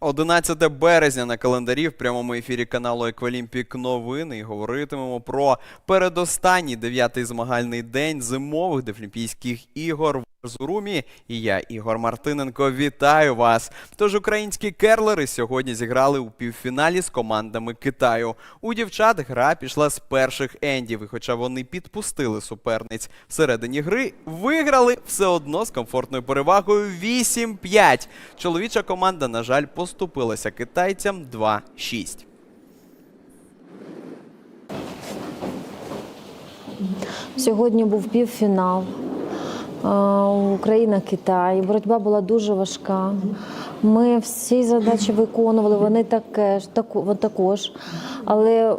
11 березня на календарі в прямому ефірі каналу Еквалімпік новини і говоритимемо про передостанній дев'ятий змагальний день зимових Дефлімпійських ігор Зурумі. І я, Ігор Мартиненко, вітаю вас. Тож українські керлери сьогодні зіграли у півфіналі з командами Китаю. У дівчат гра пішла з перших ендів, і хоча вони підпустили суперниць всередині гри, виграли все одно з комфортною перевагою 8-5. Чоловіча команда, на жаль, поступилася китайцям 2-6. Сьогодні був півфінал. Е, Україна-Китай. Боротьба була дуже важка. Ми всі задачі виконували, вони таке ж також. Але е,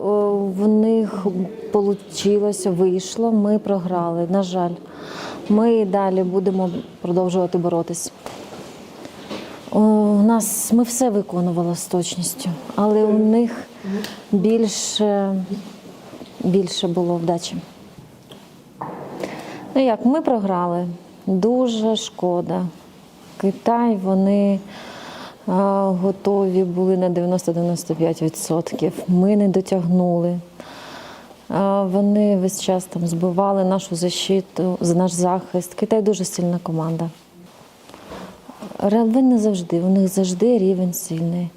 в них вийшло, вийшло. Ми програли. На жаль, ми далі будемо продовжувати боротись. У нас ми все виконували з точністю, але у них більше, більше було вдачі. Ну як, ми програли. Дуже шкода. Китай вони готові були на 90-95%. Ми не дотягнули. Вони весь час там збивали нашу защиту, наш захист. Китай дуже сильна команда. Ре- не завжди, у них завжди рівень сильний.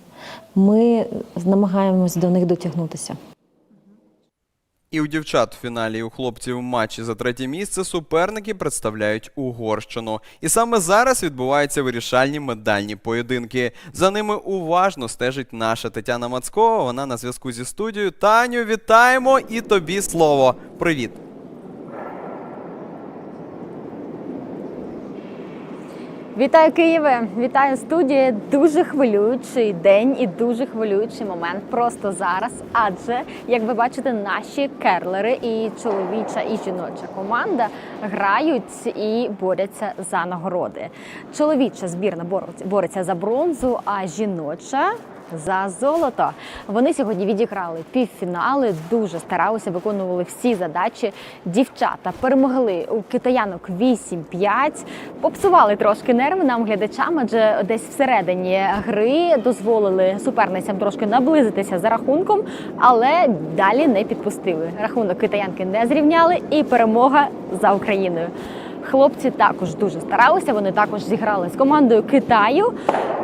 Ми намагаємось до них дотягнутися. І у дівчат в фіналі, і у хлопців матчі за третє місце суперники представляють Угорщину. І саме зараз відбуваються вирішальні медальні поєдинки. За ними уважно стежить наша Тетяна Мацкова. Вона на зв'язку зі студією. Таню, вітаємо! І тобі слово. Привіт! Вітаю Києве! Вітаю студії! Дуже хвилюючий день і дуже хвилюючий момент просто зараз. Адже, як ви бачите, наші керлери і чоловіча і жіноча команда грають і борються за нагороди. Чоловіча збірна бореться- за бронзу, а жіноча. За золото вони сьогодні відіграли півфінали, дуже старалися, виконували всі задачі. Дівчата перемогли у китаянок 8-5, попсували трошки нерви нам глядачам, адже десь всередині гри дозволили суперницям трошки наблизитися за рахунком, але далі не підпустили. Рахунок китаянки не зрівняли, і перемога за Україною. Хлопці також дуже старалися. Вони також зіграли з командою Китаю,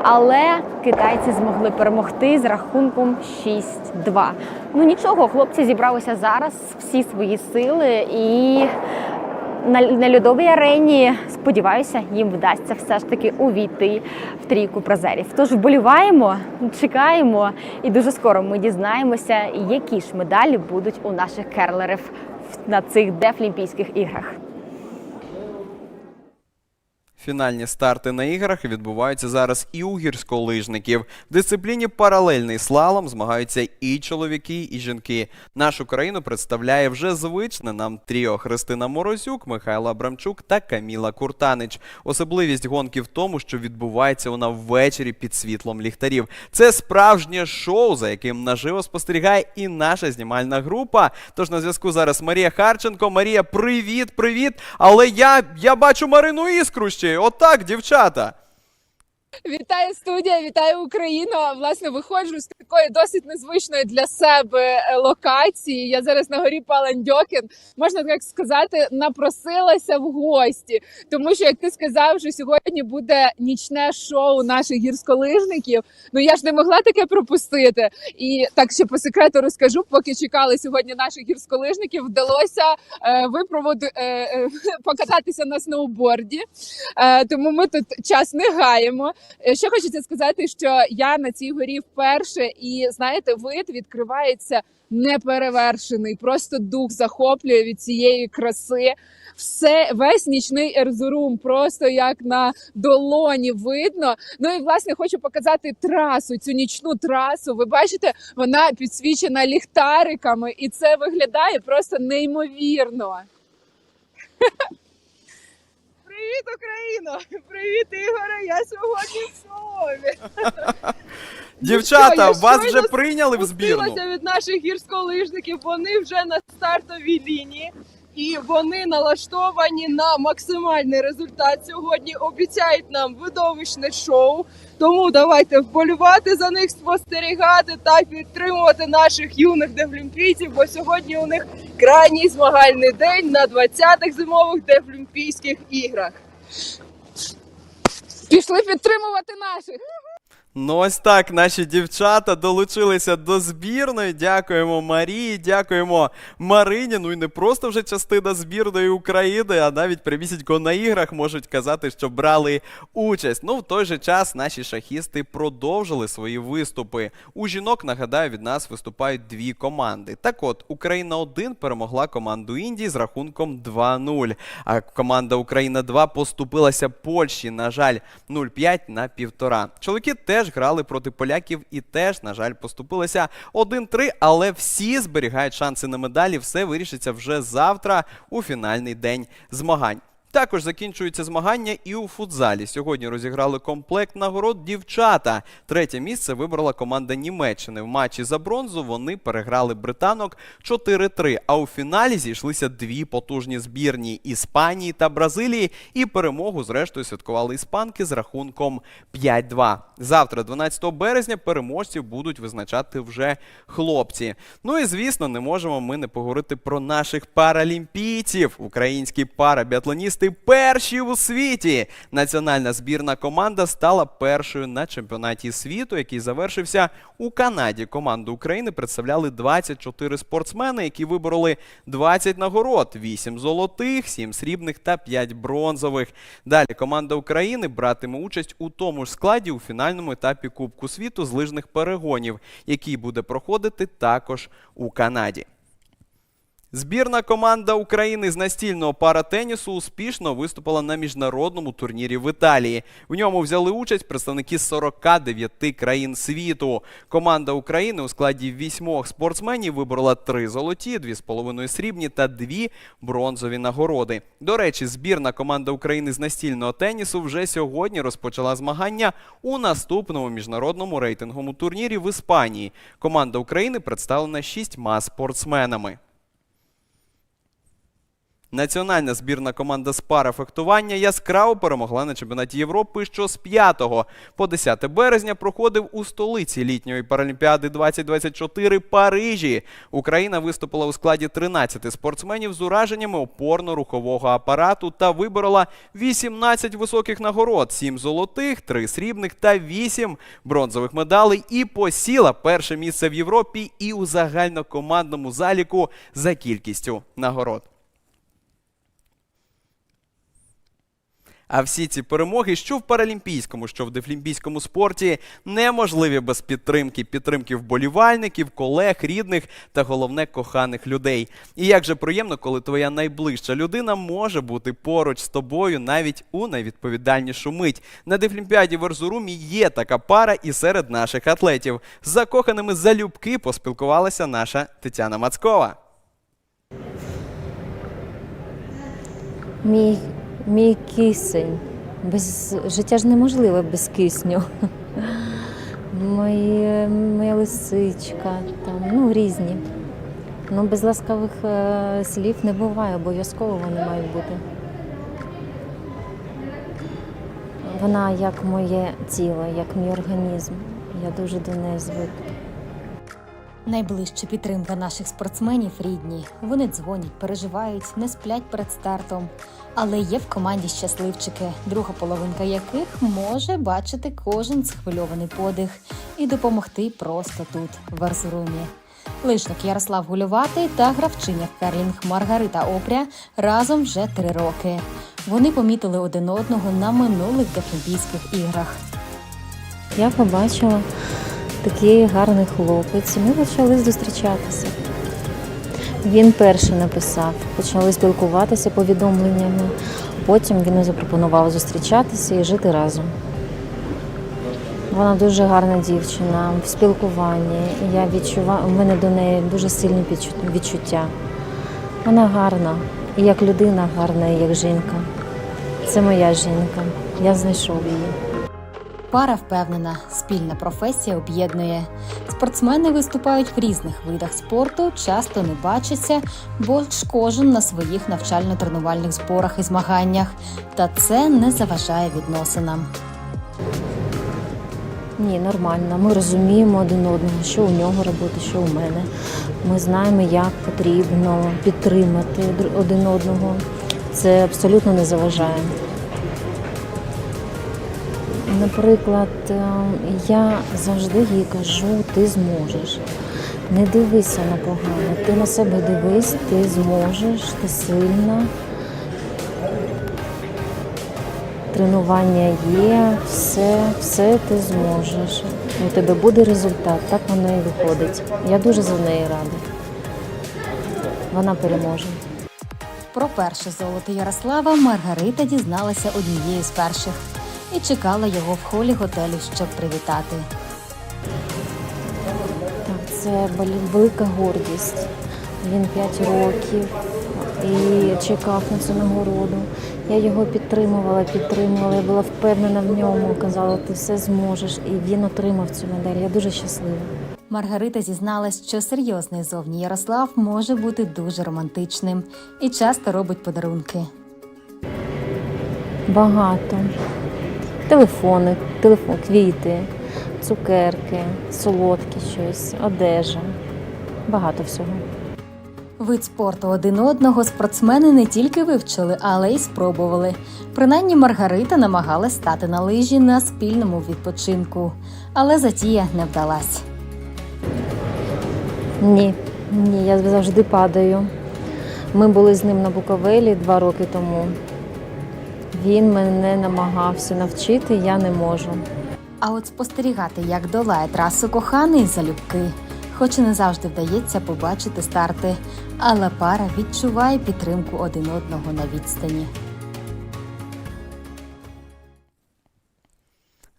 але китайці змогли перемогти з рахунком 6-2. Ну нічого, хлопці зібралися зараз всі свої сили і на, на льодовій арені. Сподіваюся, їм вдасться все ж таки увійти в трійку призерів. Тож вболіваємо, чекаємо, і дуже скоро ми дізнаємося, які ж медалі будуть у наших керлерів на цих Дефлімпійських іграх. Фінальні старти на іграх відбуваються зараз і у гірськолижників. В дисципліні паралельний слалом змагаються і чоловіки, і жінки. Нашу країну представляє вже звичне нам тріо Христина Морозюк, Михайло Абрамчук та Каміла Куртанич. Особливість гонки в тому, що відбувається вона ввечері під світлом ліхтарів. Це справжнє шоу, за яким наживо спостерігає і наша знімальна група. Тож на зв'язку зараз Марія Харченко. Марія, привіт, привіт! Але я, я бачу Марину Іскру ще. Отак, дівчата. Вітаю студія, вітаю Україну. Власне, виходжу з такої досить незвичної для себе е, локації. Я зараз на горі Паландьокін. Можна так сказати, напросилася в гості. Тому що, як ти сказав, що сьогодні буде нічне шоу наших гірськолижників. Ну я ж не могла таке пропустити. І так ще по секрету розкажу, поки чекали сьогодні наших гірськолижників, вдалося е, випроводу е, е, покататися на сноуборді. Е, тому ми тут час не гаємо. Ще хочеться сказати, що я на цій горі вперше, і знаєте, вид відкривається неперевершений. Просто дух захоплює від цієї краси. Все весь нічний Ерзурум, просто як на долоні видно. Ну і власне хочу показати трасу, цю нічну трасу. Ви бачите, вона підсвічена ліхтариками, і це виглядає просто неймовірно. Привіт, Україно! Привіт, Ігоре! Я сьогодні в шоумі. Дівчата, я вас вже прийняли в збірну. Від наших гірськолижників. Вони вже на стартовій лінії. І вони налаштовані на максимальний результат сьогодні. Обіцяють нам видовищне шоу. Тому давайте вболівати за них, спостерігати та підтримувати наших юних дефлімпійців, бо сьогодні у них крайній змагальний день на 20-х зимових дефлімпійських іграх. Пішли підтримувати наших. Ну, ось так наші дівчата долучилися до збірної. Дякуємо Марії, дякуємо Марині. Ну і не просто вже частина збірної України, а навіть прямісінько на іграх можуть казати, що брали участь. Ну, в той же час наші шахісти продовжили свої виступи. У жінок, нагадаю, від нас виступають дві команди. Так от, Україна 1 перемогла команду Індії з рахунком 2-0. А команда Україна 2 поступилася Польщі, на жаль, 0-5 на 1,5. Чоловіки теж грали проти поляків і теж, на жаль, поступилися 1-3, але всі зберігають шанси на медалі. Все вирішиться вже завтра у фінальний день змагань. Також закінчуються змагання і у футзалі. Сьогодні розіграли комплект нагород дівчата. Третє місце вибрала команда Німеччини. В матчі за бронзу вони переграли британок 4-3. А у фіналі зійшлися дві потужні збірні Іспанії та Бразилії. І перемогу зрештою святкували іспанки з рахунком 5-2. Завтра, 12 березня, переможців будуть визначати вже хлопці. Ну і звісно, не можемо ми не поговорити про наших паралімпійців. Український парабіатлоніст 31-й у світі. Національна збірна команда стала першою на чемпіонаті світу, який завершився у Канаді. Команду України представляли 24 спортсмени, які вибороли 20 нагород: 8 золотих, 7 срібних та 5 бронзових. Далі команда України братиме участь у тому ж складі у фінальному етапі Кубку світу з лижних перегонів, який буде проходити також у Канаді. Збірна команда України з настільного паратенісу успішно виступила на міжнародному турнірі в Італії. В ньому взяли участь представники 49 країн світу. Команда України у складі вісьмох спортсменів виборола три золоті, дві з половиною срібні та дві бронзові нагороди. До речі, збірна команда України з настільного тенісу вже сьогодні розпочала змагання у наступному міжнародному рейтинговому турнірі в Іспанії. Команда України представлена шістьма спортсменами. Національна збірна команда з парафехтування яскраво перемогла на чемпіонаті Європи, що з 5 по 10 березня проходив у столиці літньої паралімпіади 2024 Парижі. Україна виступила у складі 13 спортсменів з ураженнями опорно-рухового апарату та виборола 18 високих нагород: 7 золотих, 3 срібних та 8 бронзових медалей. І посіла перше місце в Європі і у загальнокомандному заліку за кількістю нагород. А всі ці перемоги, що в паралімпійському, що в дефлімпійському спорті, неможливі без підтримки, підтримки вболівальників, колег, рідних та головне коханих людей. І як же приємно, коли твоя найближча людина може бути поруч з тобою навіть у найвідповідальнішу мить. На дефлімпіаді в Ерзурумі є така пара і серед наших атлетів. З закоханими залюбки поспілкувалася наша Тетяна Мацкова. Мій, мій кисень. Без життя ж неможливе без кисню. Моє, моя лисичка, там, ну, різні. Ну, без ласкавих е, слів не буває, обов'язково вони мають бути. Вона як моє тіло, як мій організм. Я дуже до неї звикла. Найближча підтримка наших спортсменів рідні. Вони дзвонять, переживають, не сплять перед стартом. Але є в команді щасливчики, друга половинка яких може бачити кожен схвильований подих і допомогти просто тут, в Арзурумі. Лижник Ярослав Гулюватий та гравчиня в керлінг Маргарита Опря разом вже три роки. Вони помітили один одного на минулих Дефлімпійських іграх. Я побачила такий гарний хлопець, і ми почали зустрічатися. Він перший написав, почали спілкуватися повідомленнями. Потім він запропонував зустрічатися і жити разом. Вона дуже гарна дівчина в спілкуванні. Я відчуваю, у мене до неї дуже сильні відчуття. Вона гарна, і як людина гарна, і як жінка. Це моя жінка. Я знайшов її. Пара впевнена, спільна професія об'єднує. Спортсмени виступають в різних видах спорту, часто не бачаться, бо ж кожен на своїх навчально-тренувальних зборах і змаганнях. Та це не заважає відносинам. Ні, нормально. Ми розуміємо один одного, що у нього робити, що у мене. Ми знаємо, як потрібно підтримати один одного. Це абсолютно не заважає. Наприклад, е, я завжди їй кажу, ти зможеш. Не дивися на погане, ти на себе дивись, ти зможеш, ти сильна. Тренування є, все, все ти зможеш. У тебе буде результат, так воно і виходить. Я дуже за неї рада. Вона переможе. Про перше золото Ярослава Маргарита дізналася однією з перших і чекала його в холі готелю, щоб привітати. Так, це велика гордість. Він 5 років і чекав на цю нагороду. Я його підтримувала, підтримувала. Я була впевнена в ньому. Казала, ти все зможеш. І він отримав цю медаль. Я дуже щаслива. Маргарита зізналась, що серйозний зовні Ярослав може бути дуже романтичним і часто робить подарунки. Багато. Телефони, телефон, квіти, цукерки, солодкі щось, одежа. Багато всього. Вид спорту один одного спортсмени не тільки вивчили, але й спробували. Принаймні Маргарита намагалась стати на лижі на спільному відпочинку, але затія не вдалась. Ні, ні, я завжди падаю. Ми були з ним на Буковелі два роки тому. Він мене намагався навчити, я не можу. А от спостерігати, як долає трасу коханий залюбки. Хоч і не завжди вдається побачити старти, але пара відчуває підтримку один одного на відстані.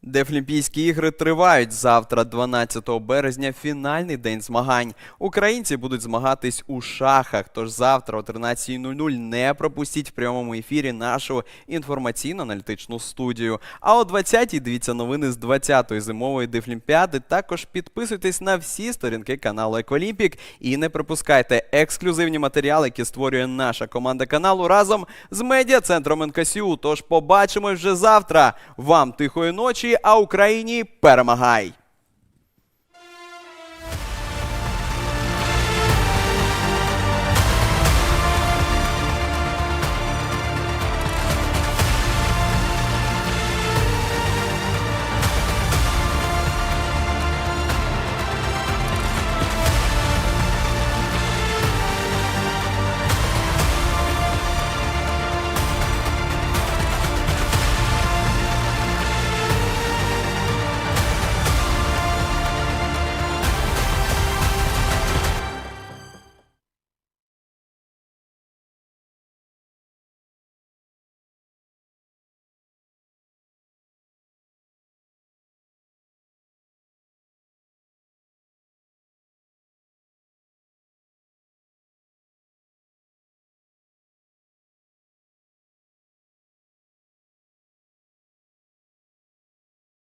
Дефлімпійські ігри тривають завтра, 12 березня, фінальний день змагань. Українці будуть змагатись у шахах. Тож завтра о 13.00 не пропустіть в прямому ефірі нашу інформаційно-аналітичну студію. А о 20.00 дивіться новини з 20-ї зимової дефлімпіади. Також підписуйтесь на всі сторінки каналу Еколімпік і не пропускайте ексклюзивні матеріали, які створює наша команда каналу разом з медіа центром НКСЮ. Тож побачимось вже завтра. Вам тихої ночі, а Україні перемагай!